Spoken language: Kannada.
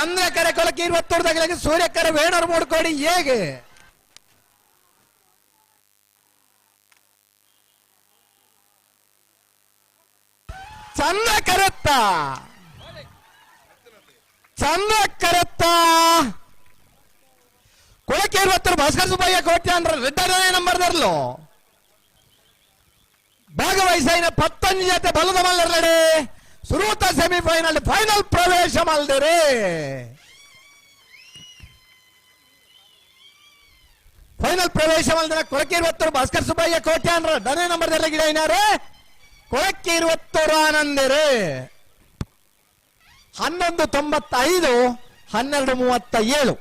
ಸೂರ್ಯಕರೆ ಕೊಲಕ್ಕೆ ಸೂರ್ಯ ಕರೆ ವೇಣರು ಮೂಡ್ಕೊಡಿ ಹೇಗೆ? ಚಂದ ಕರೆತ್ತ. ಚಂದ ಕರೆತ್ತ. ಕೊಳಕ್ಕೆ ಇರುವತ್ತರು ಭಾಸ್ಕರ್ ಸುಬ್ಬಯ್ಯ ಕೋಟೆ ಅಂದ್ರೆ ರೆಡ್ಡನೇ ನಂಬರ್ ದರ್ಲು. ಭಾಗವಹಿಸಿನ ಪತ್ತೊಂದು ಜೊತೆ ಬಲದ ಮಲ್ಲರಡೆ ಸುರೂತ ಸೆಮಿಫೈನಲ್ ಫೈನಲ್ ಪ್ರವೇಶ ಮಲ್ದಿರಿ ಫೈನಲ್ ಪ್ರವೇಶ ಮಲ್ದಿರ ಕೊಳಕ್ಕೆ ಇರುವತ್ತರು ಭಾಸ್ಕರ್ ಸುಬ್ಬಯ್ಯ ಕೋಟೆ ಅಂದ್ರೆ ಡನೇ ನಂಬರ್ ಎಲ್ಲ ಗಿಡ ಏನಾರೆ ಕೊಳಕ್ಕೆ ಇರುವತ್ತರು ಆನಂದಿರಿ. ಹನ್ನೊಂದು ತೊಂಬತ್ತೈದು, ಹನ್ನೆರಡು ಮೂವತ್ತ ಏಳು